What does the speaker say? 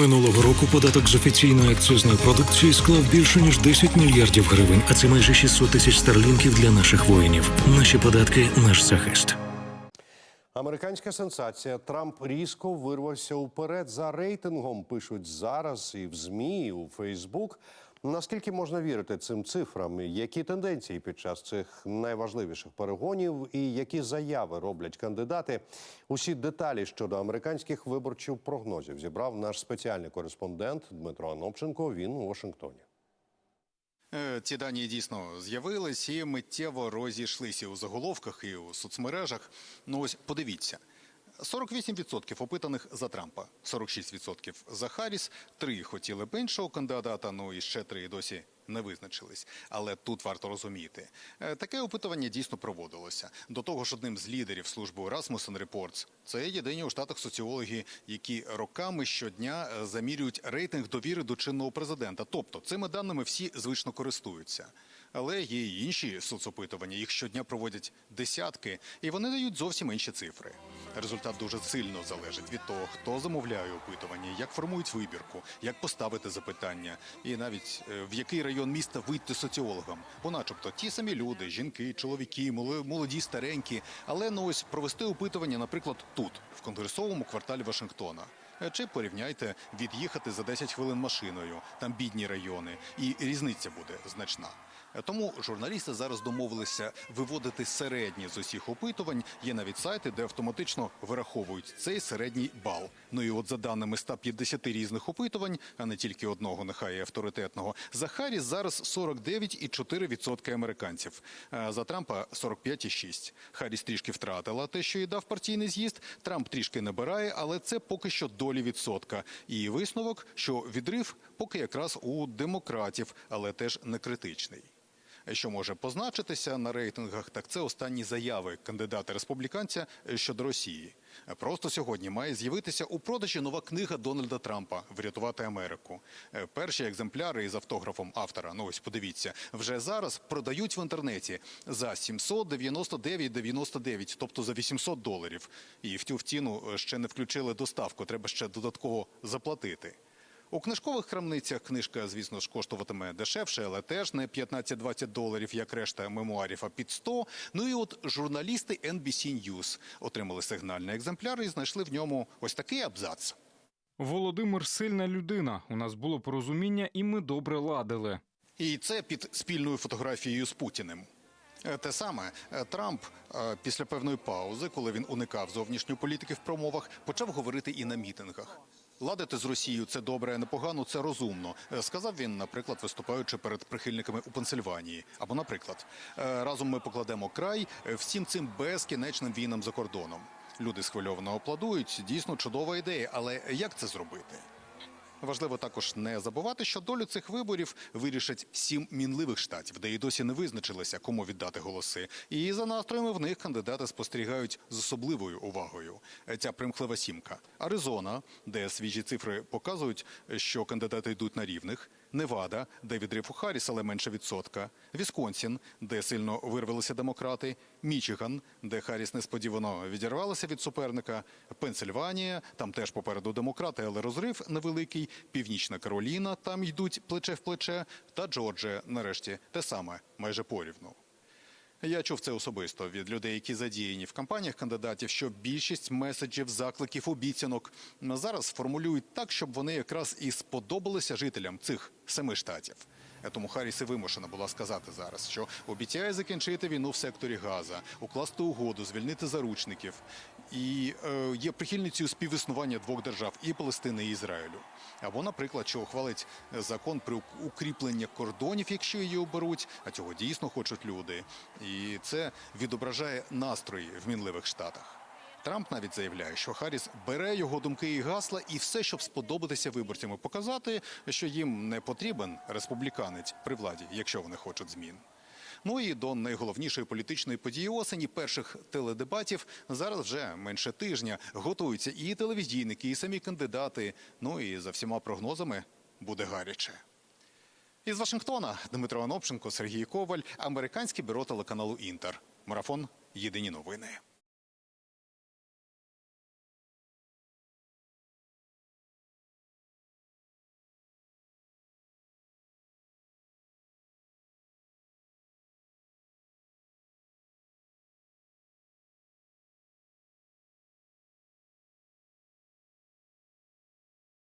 Минулого року податок з офіційної акцизної продукції склав більше ніж 10 мільярдів гривень, а це майже 600 тисяч старлінків для наших воїнів. Наші податки наш захист. Американська сенсація. Трамп різко вирвався уперед за рейтингом. Пишуть зараз і в ЗМІ, і у Фейсбук. Наскільки можна вірити цим цифрам? Які тенденції під час цих найважливіших перегонів і які заяви роблять кандидати? Усі деталі щодо американських виборчих прогнозів зібрав наш спеціальний кореспондент Дмитро Анопченко. Він у Вашингтоні. Е, Ці дані дійсно з'явились і миттєво розійшлися у заголовках і у соцмережах. Ну ось подивіться. 48% опитаних за Трампа, 46% за Харріс, три хотіли б іншого кандидата, ну і ще три досі не визначились. Але тут варто розуміти, е, таке опитування дійсно проводилося. До того ж, одним з лідерів служби Rasmussen Reports це єдині у штатах соціологи, які роками щодня е, замірюють рейтинг довіри до чинного президента. Тобто цими даними всі звично користуються. Але є й інші соцопитування. Їх щодня проводять десятки, і вони дають зовсім інші цифри. Результат дуже сильно залежить від того, хто замовляє опитування, як формують вибірку, як поставити запитання, і навіть е, в який район міста вийти соціологам. Бо, начебто, ті самі люди, жінки, чоловіки, моло- молоді, старенькі, але ну ось провести опитування, наприклад, тут, в конгресовому кварталі Вашингтона. Е, Чи порівняйте від'їхати за 10 хвилин машиною, там бідні райони, і різниця буде значна. Е, Тому журналісти зараз домовилися виводити середні з усіх опитувань. Є навіть сайти, де автоматично вираховують цей середній бал. Ну і от за даними 150 різних опитувань, а не тільки одного, нехай і авторитетного, за Харріс зараз 49,4% американців. За Трампа 45,6%. Харріс трішки втратила те, що їй дав партійний з'їзд. Трамп трішки набирає, але це поки що долі відсотка. І висновок, що відрив поки якраз у демократів, але теж не критичний. Що може позначитися на рейтингах, так це останні заяви кандидата республіканця щодо Росії. Просто сьогодні має з'явитися у продажі нова книга Дональда Трампа Врятувати Америку. Перші екземпляри із автографом автора. Ну ось подивіться, вже зараз продають в інтернеті за 799,99, тобто за 800 доларів. І в цю е, ще не включили доставку. Треба ще додатково заплатити. У книжкових крамницях книжка, звісно ж, коштуватиме дешевше, але теж не 15-20 доларів, як решта мемуарів, а під 100. Ну і от журналісти NBC News отримали сигнальний екземпляр і знайшли в ньому ось такий абзац. Володимир сильна людина. У нас було порозуміння, і ми добре ладили. І це під спільною фотографією з Путіним. Е, Те саме е, Трамп е, після певної паузи, коли він уникав зовнішньої політики в промовах, почав говорити і на мітингах. Ладити з Росією це добре, непогано, це розумно. Е, Сказав він, наприклад, виступаючи перед прихильниками у Пенсильванії. Або, наприклад, е, разом ми покладемо край е, всім цим безкінечним війнам за кордоном. Люди схвильовано аплодують. Дійсно чудова ідея, але як це зробити? Важливо також не забувати, що долю цих виборів вирішать сім мінливих штатів, де і досі не визначилися, кому віддати голоси. І за настроями в них кандидати спостерігають з особливою увагою. Ця примхлива сімка. Аризона, де свіжі цифри показують, що кандидати йдуть на рівних. Невада, де відрив у Харріс, але менше відсотка. Вісконсін, де сильно вирвалися демократи. Мічиган, де Харріс несподівано відірвалася від суперника. Пенсильванія, там теж попереду демократи, але розрив невеликий. Північна Кароліна, там йдуть плече в плече. Та Джорджія, нарешті, те саме, майже порівну. Я чув це особисто від людей, які задіяні в кампаніях кандидатів, що більшість меседжів, закликів, обіцянок зараз формулюють так, щоб вони якраз і сподобалися жителям цих семи штатів. Тому Харріс і вимушена була сказати зараз, що обіцяє закінчити війну в секторі Газа, укласти угоду, звільнити заручників. І е, є прихильницею співіснування двох держав і Палестини, і Ізраїлю. Або, наприклад, що ухвалить закон про укріплення кордонів, якщо її оберуть, а цього дійсно хочуть люди. І це відображає настрої в мінливих штатах. Трамп навіть заявляє, що Харріс бере його думки і гасла, і все, щоб сподобатися виборцям, і показати, що їм не потрібен республіканець при владі, якщо вони хочуть змін. Ну і до найголовнішої політичної події осені перших теледебатів зараз вже менше тижня готуються і телевізійники, і самі кандидати. Ну і за всіма прогнозами буде гаряче. Із Вашингтона Дмитро Анопченко, Сергій Коваль, американське бюро телеканалу Інтер. Марафон. Єдині новини.